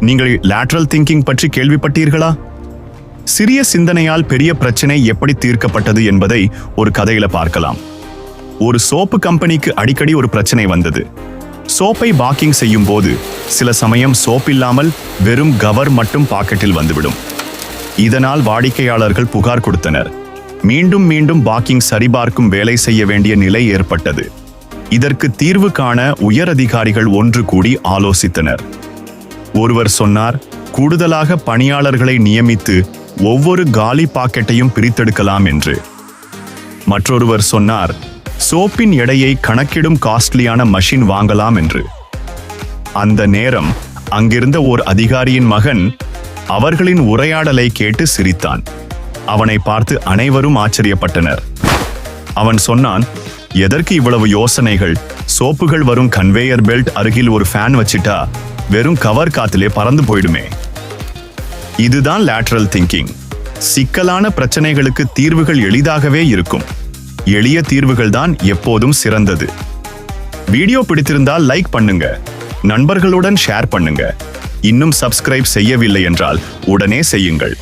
நீங்கள் lateral thinking பற்றி கேள்விப்பட்டீர்களா? சிறிய சிந்தனையால் பெரிய பிரச்சனை எப்படி தீர்க்கப்பட்டது என்பதை ஒரு கதையில பார்க்கலாம். ஒரு சோப்பு கம்பெனிக்கு அடிக்கடி ஒரு பிரச்சனை வந்தது. சோப்பை பாக்கிங் செய்யும் போது சில சமயம் சோப் இல்லாமல் வெறும் கவர் மட்டும் பாக்கெட்டில் வந்துவிடும். இதனால் வாடிக்கையாளர்கள் புகார் கொடுத்தனர். மீண்டும் மீண்டும் பாக்கிங் சரிபார்க்கும் வேலை செய்ய வேண்டிய நிலை ஏற்பட்டது. இதற்கு தீர்வு காண உயர் அதிகாரிகள் ஒன்று கூடி ஆலோசித்தனர். ஒருவர் சொன்னார் கூடுதலாக பணியாளர்களை நியமித்து ஒவ்வொரு காலி பாக்கெட்டையும் பிரித்தெடுக்கலாம் என்று. மற்றொருவர் சொன்னார் சோப்பின் எடையை கணக்கிடும் காஸ்ட்லியான மஷின் வாங்கலாம் என்று. அந்த நேரம் அங்கிருந்த ஓர் அதிகாரியின் மகன் அவர்களின் உரையாடலை கேட்டு சிரித்தான். அவனை பார்த்து அனைவரும் ஆச்சரியப்பட்டனர். அவன் சொன்னான் எதற்கு இவ்வளவு யோசனைகள்? சோப்புகள் வரும் கன்வேயர் பெல்ட் அருகில் ஒரு ஃபேன் வச்சிட்டா வெறும் கவர் காத்திலே பறந்து போயிடுமே. இதுதான் லேட்ரல் திங்கிங் சிக்கலான பிரச்சனைகளுக்கு தீர்வுகள் எளிதாகவே இருக்கும். எளிய தீர்வுகள் தான் எப்போதும் சிறந்தது. வீடியோ பிடித்திருந்தால் லைக் பண்ணுங்க. நண்பர்களுடன் ஷேர் பண்ணுங்க. இன்னும் சப்ஸ்கிரைப் செய்யவில்லை என்றால் உடனே செய்யுங்கள்.